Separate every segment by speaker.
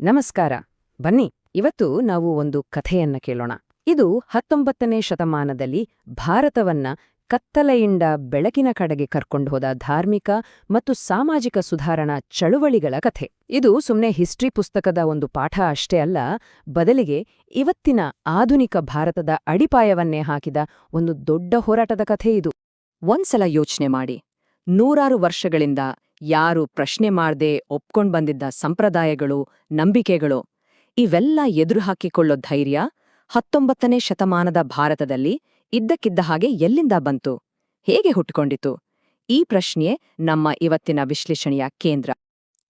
Speaker 1: ನಮಸ್ಕಾರ. ಬನ್ನಿ, ಇವತ್ತು ನಾವು ಒಂದು ಕಥೆಯನ್ನ ಕೇಳೋಣ. ಇದು ಹತ್ತೊಂಬತ್ತನೇ ಶತಮಾನದಲ್ಲಿ ಭಾರತವನ್ನ ಕತ್ತಲೆಯಿಂದ ಬೆಳಕಿನ ಕಡೆಗೆ ಕರ್ಕೊಂಡು ಹೋದ ಧಾರ್ಮಿಕ ಮತ್ತು ಸಾಮಾಜಿಕ ಸುಧಾರಣಾ ಚಳುವಳಿಗಳ ಕಥೆ. ಇದು ಸುಮ್ಮನೆ ಹಿಸ್ಟ್ರಿ ಪುಸ್ತಕದ ಒಂದು ಪಾಠ ಅಷ್ಟೇ ಅಲ್ಲ, ಬದಲಿಗೆ ಇವತ್ತಿನ ಆಧುನಿಕ ಭಾರತದ ಅಡಿಪಾಯವನ್ನೇ ಹಾಕಿದ ಒಂದು ದೊಡ್ಡ ಹೋರಾಟದ ಕಥೆ ಇದು. ಒಂದ್ಸಲ ಯೋಚನೆ ಮಾಡಿ. ನೂರಾರು ವರ್ಷಗಳಿಂದ ಯಾರು ಪ್ರಶ್ನೆ ಮಾಡ್ದೆ ಒಪ್ಕೊಂಡ್ ಬಂದಿದ್ದ ಸಂಪ್ರದಾಯಗಳು, ನಂಬಿಕೆಗಳು, ಇವೆಲ್ಲ ಎದುರು ಹಾಕಿಕೊಳ್ಳೋ ಧೈರ್ಯ ಹತ್ತೊಂಬತ್ತನೇ ಶತಮಾನದ ಭಾರತದಲ್ಲಿ ಇದ್ದಕ್ಕಿದ್ದ ಹಾಗೆ ಎಲ್ಲಿಂದ ಬಂತು? ಹೇಗೆ ಹುಟ್ಟಿಕೊಂಡಿತು ಈ ಪ್ರಶ್ನೆ ನಮ್ಮ ಇವತ್ತಿನ ವಿಶ್ಲೇಷಣೆಯ ಕೇಂದ್ರ.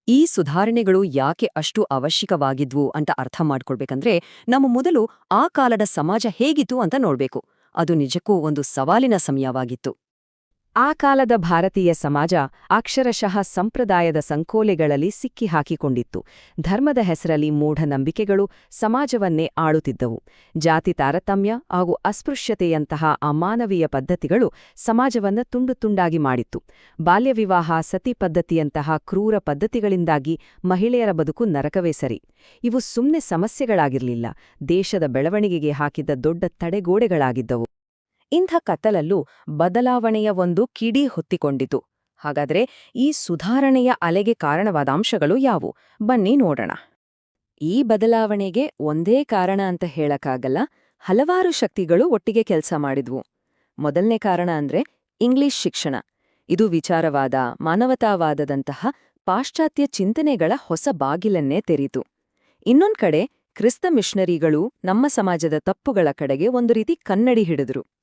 Speaker 2: ಈ ಸುಧಾರಣೆಗಳು ಯಾಕೆ ಅಷ್ಟು ಅವಶ್ಯಕವಾಗಿದ್ವು ಅಂತ ಅರ್ಥ ಮಾಡ್ಕೊಳ್ಬೇಕಂದ್ರೆ, ನಮ್ಮ ಮೊದಲು ಆ ಕಾಲದ ಸಮಾಜ ಹೇಗಿತ್ತು ಅಂತ ನೋಡ್ಬೇಕು. ಅದು ನಿಜಕ್ಕೂ ಒಂದು ಸವಾಲಿನ ಸಮಯವಾಗಿತ್ತು.
Speaker 1: ಆ ಕಾಲದ ಭಾರತೀಯ ಸಮಾಜ ಅಕ್ಷರಶಃ ಸಂಪ್ರದಾಯದ ಸಂಕೋಲೆಗಳಲ್ಲಿ ಸಿಕ್ಕಿ ಹಾಕಿಕೊಂಡಿತ್ತು ಧರ್ಮದ ಹೆಸರಲ್ಲಿ ಮೂಢನಂಬಿಕೆಗಳು ಸಮಾಜವನ್ನೇ ಆಳುತ್ತಿದ್ದವು. ಜಾತಿ ತಾರತಮ್ಯ ಹಾಗೂ ಅಸ್ಪೃಶ್ಯತೆಯಂತಹ ಅಮಾನವೀಯ ಪದ್ಧತಿಗಳು ಸಮಾಜವನ್ನ ತುಂಡು ತುಂಡಾಗಿ ಮಾಡಿತ್ತು. ಬಾಲ್ಯವಿವಾಹ ಸತಿ ಪದ್ಧತಿಯಂತಹ ಕ್ರೂರ ಪದ್ಧತಿಗಳಿಂದಾಗಿ ಮಹಿಳೆಯರ ಬದುಕು ನರಕವೇ ಸರಿ. ಇವು ಸುಮ್ಮನೆ ಸಮಸ್ಯೆಗಳಾಗಿರಲಿಲ್ಲ. ದೇಶದ ಬೆಳವಣಿಗೆಗೆ ಹಾಕಿದ್ದ ದೊಡ್ಡ ತಡೆಗೋಡೆಗಳಾಗಿದ್ದವು. ಇಂಥ ಕತ್ತಲಲ್ಲೂ ಬದಲಾವಣೆಯ ಒಂದು ಕಿಡಿ ಹೊತ್ತಿಕೊಂಡಿತು. ಹಾಗಾದ್ರೆ ಈ ಸುಧಾರಣೆಯ ಅಲೆಗೆ ಕಾರಣವಾದ ಅಂಶಗಳು ಯಾವು ಬನ್ನಿ ನೋಡೋಣ. ಈ ಬದಲಾವಣೆಗೆ ಒಂದೇ ಕಾರಣ ಅಂತ ಹೇಳಕ್ಕಾಗಲ್ಲ, ಹಲವಾರು ಶಕ್ತಿಗಳು ಒಟ್ಟಿಗೆ ಕೆಲಸ ಮಾಡಿದ್ವು. ಮೊದಲನೇ ಕಾರಣ ಅಂದ್ರೆ ಇಂಗ್ಲಿಷ್ ಶಿಕ್ಷಣ. ಇದು ವಿಚಾರವಾದ, ಮಾನವತಾವಾದದಂತಹ ಪಾಶ್ಚಾತ್ಯ ಚಿಂತನೆಗಳ ಹೊಸ ಬಾಗಿಲನ್ನೇ ತೆರೀತು ಇನ್ನೊಂದ್ ಕಡೆ, ಕ್ರಿಸ್ತ ಮಿಷನರಿಗಳು ನಮ್ಮ ಸಮಾಜದ ತಪ್ಪುಗಳ ಕಡೆಗೆ ಒಂದು ರೀತಿ ಕನ್ನಡಿ ಹಿಡಿದ್ರು.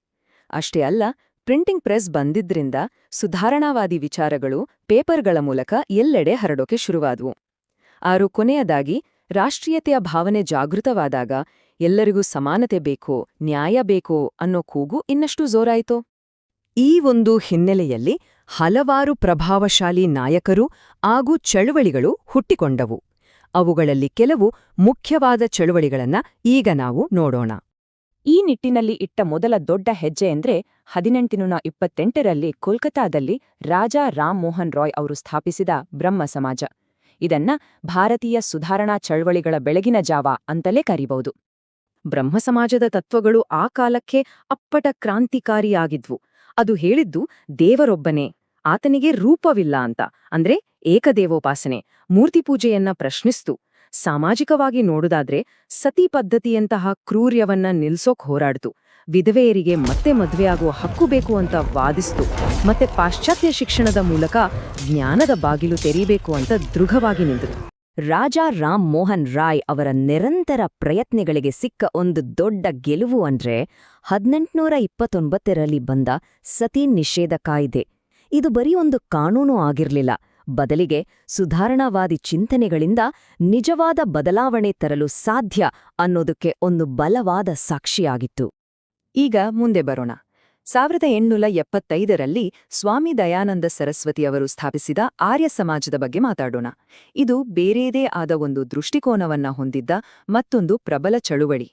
Speaker 1: ಅಷ್ಟೇ ಅಲ್ಲ, ಪ್ರಿಂಟಿಂಗ್ ಪ್ರೆಸ್ ಬಂದಿದ್ರಿಂದ ಸುಧಾರಣಾವಾದಿ ವಿಚಾರಗಳು ಪೇಪರ್ಗಳ ಮೂಲಕ ಎಲ್ಲೆಡೆ ಹರಡೋಕೆ ಶುರುವಾದವು. ಆರು ಕೊನೆಯದಾಗಿ, ರಾಷ್ಟ್ರೀಯತೆಯ ಭಾವನೆ ಜಾಗೃತವಾದಾಗ ಎಲ್ಲರಿಗೂ ಸಮಾನತೆ ಬೇಕೋ, ನ್ಯಾಯ ಬೇಕೋ ಅನ್ನೋ ಕೂಗು ಇನ್ನಷ್ಟು ಜೋರಾಯಿತು. ಈ ಒಂದು ಹಿನ್ನೆಲೆಯಲ್ಲಿ ಹಲವಾರು ಪ್ರಭಾವಶಾಲಿ ನಾಯಕರು ಹಾಗೂ ಚಳುವಳಿಗಳು ಹುಟ್ಟಿಕೊಂಡವು. ಅವುಗಳಲ್ಲಿ ಕೆಲವು ಮುಖ್ಯವಾದ ಚಳುವಳಿಗಳನ್ನ ಈಗ ನಾವು ನೋಡೋಣ. ಈ ನಿಟ್ಟಿನಲ್ಲಿ ಇಟ್ಟ ಮೊದಲ ದೊಡ್ಡ ಹೆಜ್ಜೆ ಎಂದ್ರೆ ಹದಿನೆಂಟುನೂರ ಇಪ್ಪತ್ತೆಂಟರಲ್ಲಿ ಕೋಲ್ಕತಾದಲ್ಲಿ ರಾಜಾ ರಾಮ್ ಮೋಹನ್ ರಾಯ್ ಅವರು ಸ್ಥಾಪಿಸಿದ ಬ್ರಹ್ಮ ಸಮಾಜ. ಇದನ್ನ ಭಾರತೀಯ ಸುಧಾರಣಾ ಚಳವಳಿಗಳ ಬೆಳಗಿನ ಜಾವ ಅಂತಲೇ ಕರಿಬಹುದು. ಬ್ರಹ್ಮ ಸಮಾಜದ ತತ್ವಗಳು ಆ ಕಾಲಕ್ಕೆ ಅಪ್ಪಟ ಕ್ರಾಂತಿಕಾರಿಯಾಗಿದ್ವು. ಅದು ಹೇಳಿದ್ದು ದೇವರೊಬ್ಬನೇ, ಆತನಿಗೆ ರೂಪವಿಲ್ಲ ಅಂತ, ಅಂದ್ರೆ ಏಕದೇವೋಪಾಸನೆ ಮೂರ್ತಿಪೂಜೆಯನ್ನ ಪ್ರಶ್ನಿಸ್ತು. ಸಾಮಾಜಿಕವಾಗಿ ನೋಡುದಾದ್ರೆ ಸತಿ ಪದ್ಧತಿಯಂತಹ ಕ್ರೂರ್ಯವನ್ನ ನಿಲ್ಸೋಕ್ ಹೋರಾಡ್ತು. ವಿಧವೆಯರಿಗೆ ಮತ್ತೆ ಮದುವೆಯಾಗುವ ಹಕ್ಕು ಬೇಕು ಅಂತ ವಾದಿಸ್ತು. ಮತ್ತೆ ಪಾಶ್ಚಾತ್ಯ ಶಿಕ್ಷಣದ ಮೂಲಕ ಜ್ಞಾನದ ಬಾಗಿಲು ತೆರೀಬೇಕು ಅಂತ ದೃಢವಾಗಿ ನಿಂತು ರಾಜಾ ರಾಮ್ ಮೋಹನ್ ರಾಯ್ ಅವರ ನಿರಂತರ ಪ್ರಯತ್ನಗಳಿಗೆ ಸಿಕ್ಕ ಒಂದು ದೊಡ್ಡ ಗೆಲುವು ಅಂದ್ರೆ ಹದಿನೆಂಟುನೂರ ಇಪ್ಪತ್ತೊಂಬತ್ತರಲ್ಲಿ ಬಂದ ಸತಿ ನಿಷೇಧ ಕಾಯ್ದೆ. ಇದು ಬರೀ ಒಂದು ಕಾನೂನು ಆಗಿರ್ಲಿಲ್ಲ. ಬದಲಿಗೆ ಸುಧಾರಣಾವಾದಿ ಚಿಂತನೆಗಳಿಂದ ನಿಜವಾದ ಬದಲಾವಣೆ ತರಲು ಸಾಧ್ಯ ಅನ್ನೋದಕ್ಕೆ ಒಂದು ಬಲವಾದ ಸಾಕ್ಷಿಯಾಗಿತ್ತು. ಈಗ ಮುಂದೆ ಬರೋಣ. ಸಾವಿರದ ಎಂಟುನೂರ ಎಪ್ಪತ್ತೈದರಲ್ಲಿ ಸ್ವಾಮಿ ದಯಾನಂದ ಸರಸ್ವತಿ ಅವರು ಸ್ಥಾಪಿಸಿದ ಆರ್ಯ ಸಮಾಜದ ಬಗ್ಗೆ ಮಾತಾಡೋಣ. ಇದು ಬೇರೆಯದೇ ಆದ ಒಂದು ದೃಷ್ಟಿಕೋನವನ್ನ ಹೊಂದಿದ್ದ ಮತ್ತೊಂದು ಪ್ರಬಲ ಚಳುವಳಿ.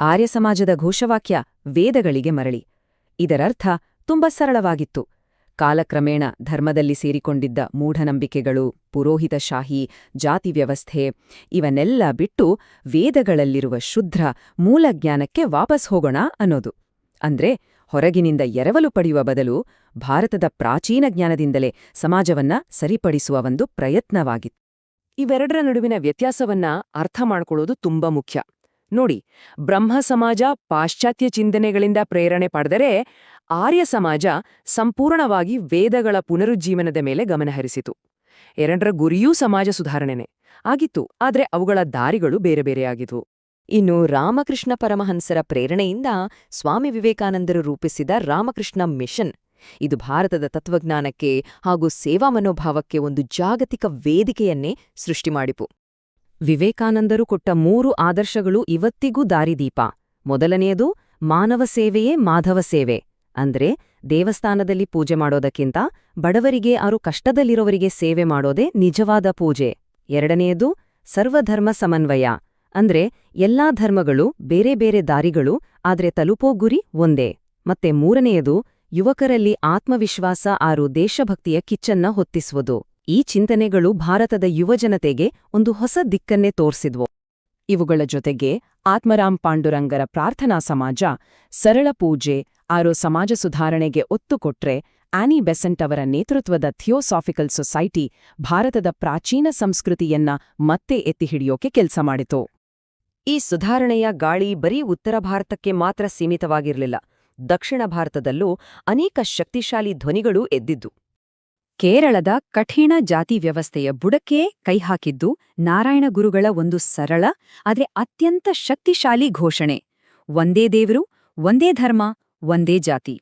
Speaker 1: ಆರ್ಯ ಸಮಾಜದ ಘೋಷವಾಕ್ಯ ವೇದಗಳಿಗೆ ಮರಳಿ. ಇದರರ್ಥ ತುಂಬ ಸರಳವಾಗಿತ್ತು. ಕಾಲಕ್ರಮೇಣ ಧರ್ಮದಲ್ಲಿ ಸೇರಿಕೊಂಡಿದ್ದ ಮೂಢನಂಬಿಕೆಗಳು, ಪುರೋಹಿತಶಾಹಿ ಜಾತಿ ವ್ಯವಸ್ಥೆ ಇವನ್ನೆಲ್ಲ ಬಿಟ್ಟು ವೇದಗಳಲ್ಲಿರುವ ಶುದ್ಧ ಮೂಲಜ್ಞಾನಕ್ಕೆ ವಾಪಸ್ ಹೋಗೋಣ ಅನ್ನೋದು. ಅಂದ್ರೆ ಹೊರಗಿನಿಂದ ಎರವಲು ಪಡೆಯುವ ಬದಲು ಭಾರತದ ಪ್ರಾಚೀನ ಜ್ಞಾನದಿಂದಲೇ ಸಮಾಜವನ್ನ ಸರಿಪಡಿಸುವ ಒಂದು ಪ್ರಯತ್ನವಾಗಿತ್ತು. ಇವೆರಡರ ನಡುವಿನ ವ್ಯತ್ಯಾಸವನ್ನ ಅರ್ಥ ಮಾಡಿಕೊಳ್ಳೋದು ತುಂಬಾ ಮುಖ್ಯ. ನೋಡಿ ಬ್ರಹ್ಮ ಸಮಾಜ ಪಾಶ್ಚಾತ್ಯ ಚಿಂತನೆಗಳಿಂದ ಪ್ರೇರಣೆ ಪಡೆದರೆ ಆರ್ಯ ಸಮಾಜ ಸಂಪೂರ್ಣವಾಗಿ ವೇದಗಳ ಪುನರುಜ್ಜೀವನದ ಮೇಲೆ ಗಮನಹರಿಸಿತು ಎರಡರ ಗುರಿಯೂ ಸಮಾಜ ಸುಧಾರಣೆನೆ. ಆಗಿತ್ತು, ಆದರೆ ಅವುಗಳ ದಾರಿಗಳು ಬೇರೆ ಬೇರೆಯಾಗಿದ್ವು ಇನ್ನು ರಾಮಕೃಷ್ಣ ಪರಮಹಂಸರ ಪ್ರೇರಣೆಯಿಂದ ಸ್ವಾಮಿ ವಿವೇಕಾನಂದರು ರೂಪಿಸಿದ ರಾಮಕೃಷ್ಣ ಮಿಷನ್, ಇದು ಭಾರತದ ತತ್ವಜ್ಞಾನಕ್ಕೆ ಹಾಗೂ ಸೇವಾ ಮನೋಭಾವಕ್ಕೆ ಒಂದು ಜಾಗತಿಕ ವೇದಿಕೆಯನ್ನೇ ಸೃಷ್ಟಿಮಾಡಿಪು ವಿವೇಕಾನಂದರು ಕೊಟ್ಟ ಮೂರು ಆದರ್ಶಗಳು ಇವತ್ತಿಗೂ ದಾರಿದೀಪ. ಮೊದಲನೆಯದು, ಮಾನವ ಸೇವೆಯೇ ಮಾಧವ ಸೇವೆ. ಅಂದ್ರೆ, ದೇವಸ್ಥಾನದಲ್ಲಿ ಪೂಜೆ ಮಾಡೋದಕ್ಕಿಂತ ಬಡವರಿಗೆ ಆರು ಕಷ್ಟದಲ್ಲಿರೋವರಿಗೆ ಸೇವೆ ಮಾಡೋದೇ ನಿಜವಾದ ಪೂಜೆ. ಎರಡನೆಯದು, ಸರ್ವಧರ್ಮ ಸಮನ್ವಯ. ಅಂದ್ರೆ, ಎಲ್ಲಾ ಧರ್ಮಗಳು ಬೇರೆ ಬೇರೆ ದಾರಿಗಳು, ಆದ್ರೆ ತಲುಪೋ ಗುರಿ ಒಂದೇ. ಮತ್ತೆ ಮೂರನೆಯದು, ಯುವಕರಲ್ಲಿ ಆತ್ಮವಿಶ್ವಾಸ ಆರು ದೇಶಭಕ್ತಿಯ ಕಿಚ್ಚನ್ನ ಹೊತ್ತಿಸುವುದು. ಈ ಚಿಂತನೆಗಳು ಭಾರತದ ಯುವಜನತೆಗೆ ಒಂದು ಹೊಸ ದಿಕ್ಕನ್ನೇ ತೋರಿಸಿದ್ವು. ಇವುಗಳ ಜೊತೆಗೆ ಆತ್ಮರಾಮ್ ಪಾಂಡುರಂಗರ ಪ್ರಾರ್ಥನಾ ಸಮಾಜ, ಸರಳ ಪೂಜೆ, ಆರೋ ಸಮಾಜ ಸುಧಾರಣೆಗೆ ಒತ್ತು ಕೊಟ್ರೆ ಆನಿ ಬೆಸೆಂಟ್ ಅವರ ನೇತೃತ್ವದ ಥಿಯೋಸಾಫಿಕಲ್ ಸೊಸೈಟಿ ಭಾರತದ ಪ್ರಾಚೀನ ಸಂಸ್ಕೃತಿಯನ್ನ ಮತ್ತೆ ಎತ್ತಿ ಹಿಡಿಯೋಕೆ ಕೆಲಸ ಮಾಡಿತು. ಈ ಸುಧಾರಣೆಯ ಗಾಳಿ ಬರೀ ಉತ್ತರ ಭಾರತಕ್ಕೆ ಮಾತ್ರ ಸೀಮಿತವಾಗಿರಲಿಲ್ಲ. ದಕ್ಷಿಣ ಭಾರತದಲ್ಲೂ ಅನೇಕ ಶಕ್ತಿಶಾಲಿ ಧ್ವನಿಗಳೂ ಎದ್ದಿದ್ದು.
Speaker 2: ಕೇರಳದ ಕಠಿಣ ಜಾತಿ ವ್ಯವಸ್ಥೆಯ ಬುಡಕ್ಕೆ ಕೈಹಾಕಿದ್ದು ನಾರಾಯಣ ಗುರುಗಳ ಒಂದು ಸರಳ, ಆದರೆ ಅತ್ಯಂತ ಶಕ್ತಿಶಾಲಿ ಘೋಷಣೆ. ಒಂದೇ ದೇವರು, ಒಂದೇ ಧರ್ಮ, ಒಂದೇ ಜಾತಿ.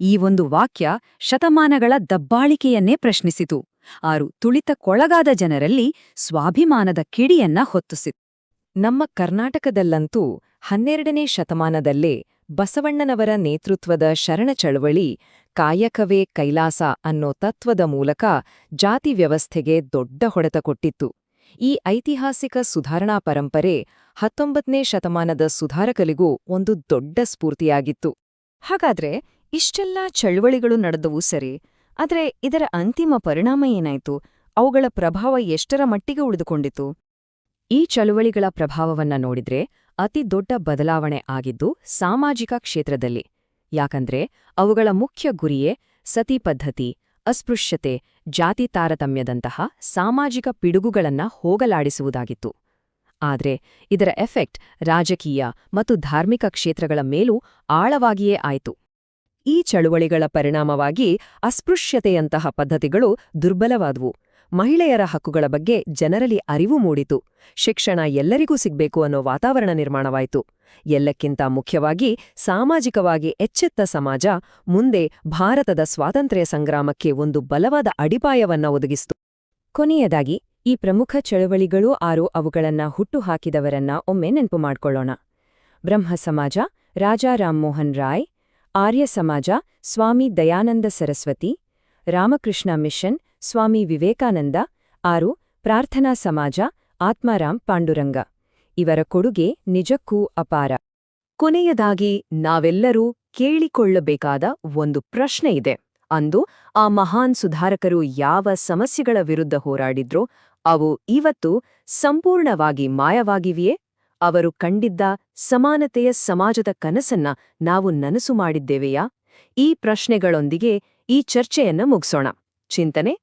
Speaker 2: ಈ ಒಂದು ವಾಕ್ಯ ಶತಮಾನಗಳ ದಬ್ಬಾಳಿಕೆಯನ್ನೇ ಪ್ರಶ್ನಿಸಿತು. ಆರು ತುಳಿತಕ್ಕೊಳಗಾದ ಜನರಲ್ಲಿ ಸ್ವಾಭಿಮಾನದ ಕಿಡಿಯನ್ನ ಹೊತ್ತಿಸಿತು.
Speaker 1: ನಮ್ಮ ಕರ್ನಾಟಕದಲ್ಲಂತೂ ಹನ್ನೆರಡನೇ ಶತಮಾನದಲ್ಲೇ ಬಸವಣ್ಣನವರ ನೇತೃತ್ವದ ಶರಣ ಚಳವಳಿ, ಕಾಯಕವೇ ಕೈಲಾಸ ಅನ್ನೋ ತತ್ವದ ಮೂಲಕ ಜಾತಿ ವ್ಯವಸ್ಥೆಗೆ ದೊಡ್ಡ ಹೊಡೆತ ಕೊಟ್ಟಿತ್ತು. ಈ ಐತಿಹಾಸಿಕ ಸುಧಾರಣಾ ಪರಂಪರೆ ಹತ್ತೊಂಬತ್ತನೇ ಶತಮಾನದ ಸುಧಾರಕಲಿಗೂ ಒಂದು ದೊಡ್ಡ ಸ್ಫೂರ್ತಿಯಾಗಿತ್ತು. ಹಾಗಾದ್ರೆ ಇಷ್ಟೆಲ್ಲ ಚಳವಳಿಗಳು ನಡೆದವು ಸರಿ, ಆದರೆ ಇದರ ಅಂತಿಮ ಪರಿಣಾಮ ಏನಾಯ್ತು? ಅವುಗಳ ಪ್ರಭಾವ ಎಷ್ಟರ ಮಟ್ಟಿಗೆ ಉಳಿದುಕೊಂಡಿತು? ಈ ಚಳುವಳಿಗಳ ಪ್ರಭಾವವನ್ನ ನೋಡಿದ್ರೆ ಅತಿ ದೊಡ್ಡ ಬದಲಾವಣೆ ಆಗಿದ್ದು ಸಾಮಾಜಿಕ ಕ್ಷೇತ್ರದಲ್ಲಿ. ಯಾಕಂದ್ರೆ ಅವುಗಳ ಮುಖ್ಯ ಗುರಿಯೇ ಸತಿ ಪದ್ಧತಿ, ಅಸ್ಪೃಶ್ಯತೆ, ಜಾತಿ ತಾರತಮ್ಯದಂತಹ ಸಾಮಾಜಿಕ ಪಿಡುಗುಗಳನ್ನ ಹೋಗಲಾಡಿಸುವುದಾಗಿತ್ತು. ಆದ್ರೆ ಇದರ ಎಫೆಕ್ಟ್ ರಾಜಕೀಯ ಮತ್ತು ಧಾರ್ಮಿಕ ಕ್ಷೇತ್ರಗಳ ಮೇಲೂ ಆಳವಾಗಿಯೇ ಆಯಿತು. ಈ ಚಳುವಳಿಗಳ ಪರಿಣಾಮವಾಗಿ ಅಸ್ಪೃಶ್ಯತೆಯಂತಹ ಪದ್ಧತಿಗಳು ದುರ್ಬಲವಾದವು. ಮಹಿಳೆಯರ ಹಕ್ಕುಗಳ ಬಗ್ಗೆ ಜನರಲ್ಲಿ ಅರಿವು ಮೂಡಿತು. ಶಿಕ್ಷಣ ಎಲ್ಲರಿಗೂ ಸಿಗ್ಬೇಕು ಅನ್ನೋ ವಾತಾವರಣ ನಿರ್ಮಾಣವಾಯಿತು. ಎಲ್ಲಕ್ಕಿಂತ ಮುಖ್ಯವಾಗಿ ಸಾಮಾಜಿಕವಾಗಿ ಎಚ್ಚೆತ್ತ ಸಮಾಜ, ಮುಂದೆ ಭಾರತದ ಸ್ವಾತಂತ್ರ್ಯ ಸಂಗ್ರಾಮಕ್ಕೆ ಒಂದು ಬಲವಾದ ಅಡಿಪಾಯವನ್ನ ಒದಗಿಸಿತು. ಕೊನೆಯದಾಗಿ, ಈ ಪ್ರಮುಖ ಚಳುವಳಿಗಳು ಆರು ಅವುಗಳನ್ನ ಹುಟ್ಟುಹಾಕಿದವರನ್ನ ಒಮ್ಮೆ ನೆನಪು ಮಾಡಿಕೊಳ್ಳೋಣ. ಬ್ರಹ್ಮ ಸಮಾಜ, ರಾಜಾ ರಾಮ್ಮೋಹನ್ ರಾಯ್, ಆರ್ಯ ಸಮಾಜ, ಸ್ವಾಮಿ ದಯಾನಂದ ಸರಸ್ವತಿ, ರಾಮಕೃಷ್ಣ ಮಿಷನ್ ಸ್ವಾಮಿ ವಿವೇಕಾನಂದ, ಆರು, ಪ್ರಾರ್ಥನಾ ಸಮಾಜ, ಆತ್ಮಾರಾಮ್ ಪಾಂಡುರಂಗ. ಇವರ ಕೊಡುಗೆ ನಿಜಕ್ಕೂ ಅಪಾರ. ಕೊನೆಯದಾಗಿ ನಾವೆಲ್ಲರೂ ಕೇಳಿಕೊಳ್ಳಬೇಕಾದ ಒಂದು ಪ್ರಶ್ನೆ ಇದೆ. ಅಂದು ಆ ಮಹಾನ್ ಸುಧಾರಕರು ಯಾವ ಸಮಸ್ಯೆಗಳ ವಿರುದ್ಧ ಹೋರಾಡಿದ್ರೋ, ಅವು ಇವತ್ತು ಸಂಪೂರ್ಣವಾಗಿ ಮಾಯವಾಗಿವೆಯೇ? ಅವರು ಕಂಡಿದ್ದ ಸಮಾನತೆಯ ಸಮಾಜದ ಕನಸನ್ನ ನಾವು ನನಸು ಮಾಡಿದ್ದೇವೆಯಾ? ಈ ಪ್ರಶ್ನೆಗಳೊಂದಿಗೆ ಈ ಚರ್ಚೆಯನ್ನ ಮುಗಿಸೋಣ. ಚಿಂತನೆ